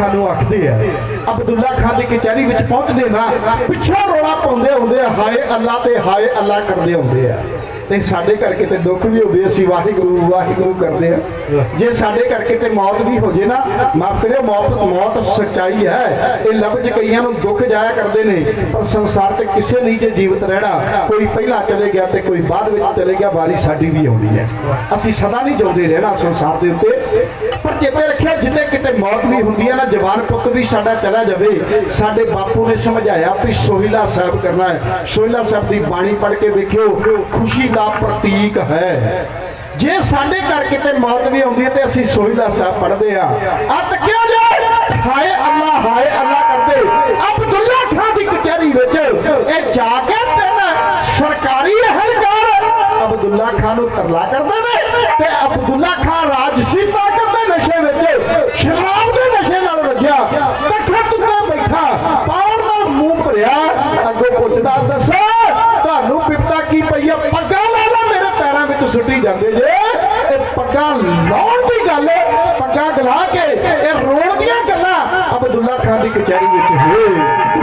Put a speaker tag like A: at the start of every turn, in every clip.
A: ਖਾਨ ਨੂੰ ਆਖਦੇ ਆ। ਅਬਦੁੱਲਾ ਖਾਨ ਦੀ ਕਚਹਿਰੀ ਵਿੱਚ ਪਹੁੰਚਦੇ ਨਾ, ਪਿੱਛੋਂ ਰੋਲਾ ਪਾਉਂਦੇ ਹੁੰਦੇ ਆ, ਹਾਏ ਅੱਲਾ ਤੇ ਹਾਏ ਅੱਲਾ ਕਰਦੇ ਹੁੰਦੇ ਆ। ਤੇ ਸਾਡੇ ਕਰਕੇ ਤੇ ਦੁੱਖ ਵੀ ਹੋਵੇ, ਅਸੀਂ ਵਾਹਿਗੁਰੂ ਵਾਹਿਗੁਰੂ ਕਰਦੇ ਆ। ਜੇ ਸਾਡੇ ਕਰਕੇ ਤੇ ਮੌਤ ਵੀ ਹੋ ਜੇ ਨਾ, ਮਾਫ ਕਰਿਓ, ਮੌਤ ਮੌਤ ਸੱਚਾਈ ਹੈ। ਇਹ ਲਫ਼ਜ਼ ਕਈਆਂ ਨੂੰ ਦੁੱਖ ਜਾਇਆ ਕਰਦੇ ਨੇ, ਪਰ ਸੰਸਾਰ ਤੇ ਕਿਸੇ ਨਹੀਂ ਜੇ ਜੀਵਤ ਰਹਿਣਾ। ਕੋਈ ਪਹਿਲਾਂ ਚਲੇ ਗਿਆ ਤੇ ਕੋਈ ਬਾਅਦ ਵਿੱਚ ਚਲੇ ਗਿਆ, ਵਾਰੀ ਸਾਡੀ ਵੀ ਆਉਣੀ ਹੈ। ਅਸੀਂ ਸਦਾ ਨਹੀਂ ਜਿਉਂਦੇ ਰਹਿਣਾ ਸੰਸਾਰ ਦੇ ਉੱਤੇ। ਚੇਤੇ ਰੱਖਿਆ ਜਿੱਦੇ ਕਿਤੇ ਮੌਤ ਵੀ ਹੁੰਦੀ ਹੈ ਨਾ, ਜਵਾਨ ਪੁੱਤ ਵੀ ਸਾਡਾ ਚਲਾ ਜਾਵੇ, ਸਾਡੇ ਬਾਪੂ ਨੇ ਸਮਝਾਇਆ ਵੀ ਸੋਹਿਲਾ ਸਾਹਿਬ ਕਰਨਾ ਹੈ। ਸੋਹਿਲਾ ਸਾਹਿਬ ਦੀ ਬਾਣੀ ਪੜ੍ਹ ਕੇ ਵੇਖਿਓ, ਖੁਸ਼ੀ ਦਾ ਪ੍ਰਤੀਕ ਹੈ। ਜੇ ਸਾਡੇ ਘਰ ਕਿਤੇ ਮੌਤ ਵੀ ਆਉਂਦੀ ਹੈ ਤੇ ਅਸੀਂ ਸੋਹਿਲਾ ਸਾਹਿਬ ਪੜ੍ਹਦੇ ਆ। ਅੱਤ ਕਿਉਂ ਜਾਏ? ਹਾਏ ਅੱਲਾ ਹਾਏ ਅੱਲਾ ਕਰਦੇ। ਅਬਦੁੱਲਾ ਖਾਨ ਦੀ ਕਚਹਿਰੀ ਵਿੱਚ ਇਹ ਜਾ ਕੇ ਤਿੰਨ ਸਰਕਾਰੀ ਅਹਲਕਾਰ ਅਬਦੁੱਲਾ ਖਾਨ ਨੂੰ ਤਰਲਾ ਕਰਦੇ ਨੇ ਤੇ ਅਬਦੁੱਲਾ ਖਾਨ ਰਾਜਸੀ ਤਾਕਤ ਦੇ ਨਸ਼ੇ ਵਿੱਚ ਸ਼ਰਾਬ ਦੇ ਨਸ਼ੇ ਨਾਲ ਰੱਖਿਆ ਇਕੱਠਾ ਤੁਕੜਾ ਬੈਠਾ ਪਾਉਣ ਨਾਲ ਮੂੰਹ ਭਰਿਆ ਅੱਗੋਂ ਪੁੱਛਦਾ ਦੱਸੋ ਤੁਹਾਨੂੰ ਬਿਪਤਾ ਕੀ ਪਈ ਆ ਪੱਗਾਂ ਲਾ ਲਾ ਮੇਰੇ ਪੈਰਾਂ ਵਿੱਚ ਸੁੱਟੀ ਜਾਂਦੇ ਜੇ ਇਹ ਪੱਗਾਂ ਲਾਉਣ ਦੀ ਗੱਲ ਪੱਗਾਂ ਗਲਾ ਕੇ, ਇਹ ਰੋਣ ਦੀਆਂ ਗੱਲਾਂ ਅਬਦੁੱਲਾ ਖਾਨ ਦੀ ਕਚਹਿਰੀ ਵਿੱਚ ਹੋਏ।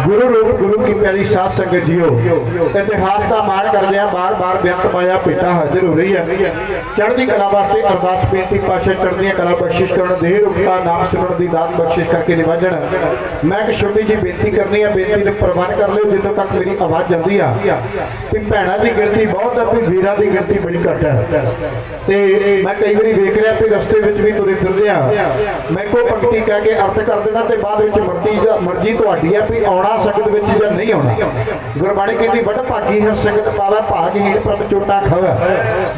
B: গুরু
A: ਪਿਆਰੀ ਸਾਧ ਸੰਗਤ ਜੀਓ, ਇਤਿਹਾਸ ਦਾ ਮਾਣ ਕਰਦੇ ਆ ਬਾਰ-ਬਾਰ ਬੇਅੰਤ ਮਾਇਆ ਭੇਟਾ ਹਾਜ਼ਰ ਹੋ ਰਹੀ ਹੈ। ਚੜ੍ਹਦੀ ਕਲਾ ਵਾਸਤੇ ਅਰਦਾਸ, ਬੇਨਤੀ, ਪਾਸ਼ਾ, ਚੜ੍ਹਦੀਆਂ ਕਲਾ ਬਖਸ਼ਿਸ਼ ਕਰਨ, ਦੇਹ ਰੁਕਤਾ ਨਾਮ ਸਿਮਰਨ ਦੀ ਦਾਤ ਬਖਸ਼ਿਸ਼ ਕਰਕੇ ਨਿਵਾਜਣ। ਮੈਂ ਇੱਕ ਛੋਟੀ ਜਿਹੀ ਬੇਨਤੀ ਕਰਨੀ ਆ ਬੇਨਤੀ ਨੂੰ ਪ੍ਰਵਾਨ ਕਰ ਲਿਓ ਜਿੱਦੋਂ ਤੱਕ ਮੇਰੀ ਆਵਾਜ਼ ਜਾਂਦੀ ਆ। ਕਿ ਭੈਣਾਂ ਦੀ ਗਿਣਤੀ ਬਹੁਤ ਆ ਤੇ ਵੀਰਾਂ ਦੀ ਗਿਣਤੀ ਬੜੀ ਘੱਟ ਹੈ। ਤੇ ਮੈਂ ਕਈ ਵਾਰੀ ਵੇਖ ਰਿਹਾ ਤੇ ਰਸਤੇ ਵਿੱਚ ਵੀ ਤੁਰੇ ਫਿਰਦੇ ਆ। ਮੈਂ ਕੋ ਪੰਕਤੀ ਕਹਿ ਕੇ ਅਰਥ ਕਰ ਦੇਣਾ ਤੇ ਬਾਅਦ ਵਿੱਚ ਮਰਜ਼ੀ ਮਰਜ਼ੀ ਤੁਹਾਡੀ ਹੈ ਵੀ ਆਉਣਾ ਸੰਗਤ ਵਿੱਚ ਜਾਂ ਨਹੀਂ ਆਉਣਾ ਗੁਰਬਾਣੀ ਕਹਿੰਦੀ ਵੱਡ ਭਾਗੀ ਹੈ ਸੰਗਤ ਪਾਵੇ ਭਾਗਹੀਣ ਪ੍ਰਭ ਚੋਟਾ ਖਾਵੇ।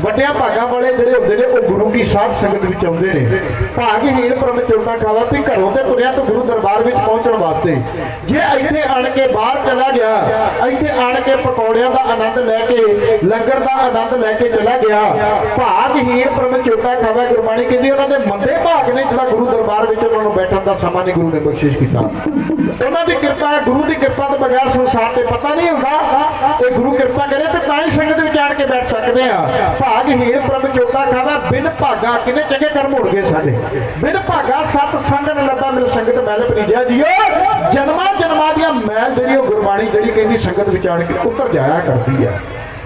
A: ਵੱਡਿਆਂ ਭਾਗਾਂ ਵਾਲੇ ਜਿਹੜੇ ਹੁੰਦੇ ਨੇ, ਉਹ ਗੁਰੂ ਕੀ ਸਾਧ ਸੰਗਤ ਵਿੱਚ ਆਉਂਦੇ ਨੇ। ਭਾਗਹੀਣ ਪ੍ਰਭ ਚੋਟਾ ਖਾਵੇ, ਵੀ ਘਰੋਂ ਤੇ ਤੁਰਿਆ ਤਾਂ ਗੁਰੂ ਦਰਬਾਰ ਵਿੱਚ ਪਹੁੰਚਣ ਵਾਸਤੇ। ਜੇ ਇੱਥੇ ਆਣ ਕੇ ਬਾਹਰ ਚਲਾ ਗਿਆ, ਇੱਥੇ ਆਣ ਕੇ ਪਕੌੜਿਆਂ ਦਾ ਆਨੰਦ ਲੈ ਕੇ, ਲੰਗਰ ਦਾ ਆਨੰਦ ਲੈ ਕੇ ਚਲਾ ਗਿਆ, ਭਾਗ ਹੀਣ ਪ੍ਰਭ ਚੋਟਾ ਖਾਵੇ, ਗੁਰਬਾਣੀ ਕਹਿੰਦੀ, ਉਹਨਾਂ ਦੇ ਮੰਦੇ ਭਾਗ ਨੇ ਜਿਹੜਾ ਗੁਰੂ ਦਰਬਾਰ ਵਿੱਚ ਉਹਨਾਂ ਨੂੰ ਬੈਠਣ ਦਾ ਸਮਾਂ ਨਹੀਂ ਗੁਰੂ ਨੇ ਬਖਸ਼ਿਸ਼ ਕੀਤਾ। ਉਹਨਾਂ ਦੀ ਕਿਰਪਾ, ਗੁਰੂ ਦੀ ਕਿਰਪਾ ਤੋਂ ਬਗੈਰ ਸੰਸਾਰ ਤੇ ਪਤਾ ਨਹੀਂ ਹੁੰਦਾ। ਇਹ ਗੁਰੂ ਕਿਰਪਾ ਕਰੇ ਤੇ ਤਾਂ ਹੀ ਸੰਗਤ ਵਿੱਚ ਆਣ ਕੇ ਬੈਠ ਸਕਦੇ ਆ। ਭਾਗਹੀਣ ਪ੍ਰਭ ਚੋਟਾ ਖਾਵਾ, ਬਿਨ ਭਾਗਾ ਕਿੰਨੇ ਚੰਗੇ ਕਰਮ ਹੋਣਗੇ ਸਾਡੇ। ਬਿਨ ਭਾਗਾ ਸਤ ਸੰਗ ਲੱਭਾ ਮਿਲ ਸੰਗਤ ਮੈਲ ਭਰੀਜਿਆ ਜੀਓ। ਜਨਮਾਂ ਜਨਮਾਂ ਦੀਆਂ ਮੈਲ ਜਿਹੜੀ ਉਹ ਗੁਰਬਾਣੀ, ਜਿਹੜੀ ਕਹਿੰਦੀ ਸੰਗਤ ਵਿੱਚ ਆਣ ਕੇ ਉਤਰ ਜਾਇਆ ਕਰਦੀ ਹੈ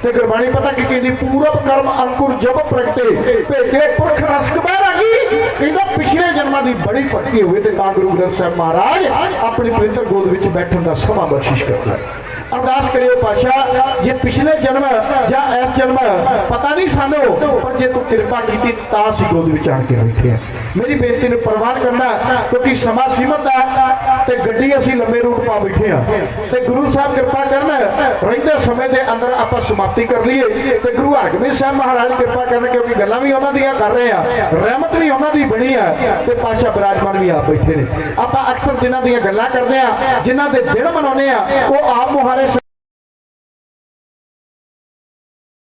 A: ਤੇ ਗੁਰਬਾਣੀ ਪਤਾ ਕੀ ਕਹਿੰਦੀ, ਪੂਰਬ ਕਰਮ ਅੰਕੁਰ ਜਬ ਪ੍ਰਗਟੇ, ਭੇਟੇ ਪੁਰਖ ਰਸ ਕਬਹਿ ਰਾਗੀ ਕਹਿੰਦਾ ਪਿਛਲੇ ਜਨਮਾਂ ਦੀ ਬੜੀ ਭਗਤੀ ਹੋਵੇ ਤੇ ਤਾਂ ਗੁਰੂ ਗ੍ਰੰਥ ਸਾਹਿਬ ਮਹਾਰਾਜ ਆਪਣੇ ਪਵਿੱਤਰ ਗੋਦ ਵਿੱਚ ਬੈਠਣ ਦਾ ਸਮਾਂ ਬਖਸ਼ਿਸ਼ ਕਰਦਾ ਹੈ। ਅਰਦਾਸ ਕਰਿਓ ਪਾਸ਼ਾ ਜੇ ਪਿਛਲੇ ਜਨਮ ਜਾਂ ਇਸ ਜਨਮ ਪਤਾ ਨਹੀਂ ਸਾਨੂੰ, ਪਰ ਜੇ ਤੂੰ ਕਿਰਪਾ ਕੀਤੀ ਤਾਂ ਅਸੀਂ ਗੋਦ ਵਿੱਚ ਆਣ ਕੇ ਬੈਠੇ ਹਾਂ। ਮੇਰੀ ਬੇਨਤੀ ਨੂੰ ਪ੍ਰਵਾਨ ਕਰਨਾ ਕਿਉਂਕਿ ਸਮਾਂ ਸੀਮਤ ਹੈ ਤੇ ਗੱਡੀ ਅਸੀਂ ਲੰਮੇ ਰੂਟ ਪਾ ਬੈਠੇ ਹਾਂ। ਤੇ ਗੁਰੂ ਸਾਹਿਬ ਕਿਰਪਾ ਕਰਨ, ਰਹਿੰਦੇ ਸਮੇਂ ਦੇ ਅੰਦਰ ਆਪਾਂ ਸਮਾਪਤੀ ਕਰ ਲਈਏ। ਤੇ ਗੁਰੂ ਹਰਗੋਬਿੰਦ ਸਾਹਿਬ ਮਹਾਰਾਜ ਕਿਰਪਾ ਕਰਨ, ਕਿਉਂਕਿ ਗੱਲਾਂ ਵੀ ਉਹਨਾਂ ਦੀਆਂ ਕਰ ਰਹੇ ਆ ਰਹਿਮਤ ਵੀ ਉਹਨਾਂ ਦੀ ਬਣੀ ਆ ਤੇ ਪਾਸ਼ਾ ਬਿਰਾਜਮਾਨ ਵੀ ਆਪ ਬੈਠੇ ਨੇ। ਆਪਾਂ ਅਕਸਰ ਜਿਨ੍ਹਾਂ ਦੀਆਂ ਗੱਲਾਂ ਕਰਦੇ ਆ, ਜਿਨ੍ਹਾਂ ਦੇ ਦਿਨ ਮਨਾਉਂਦੇ ਆ, ਉਹ ਆਪ ਮੁਹਾਰੇ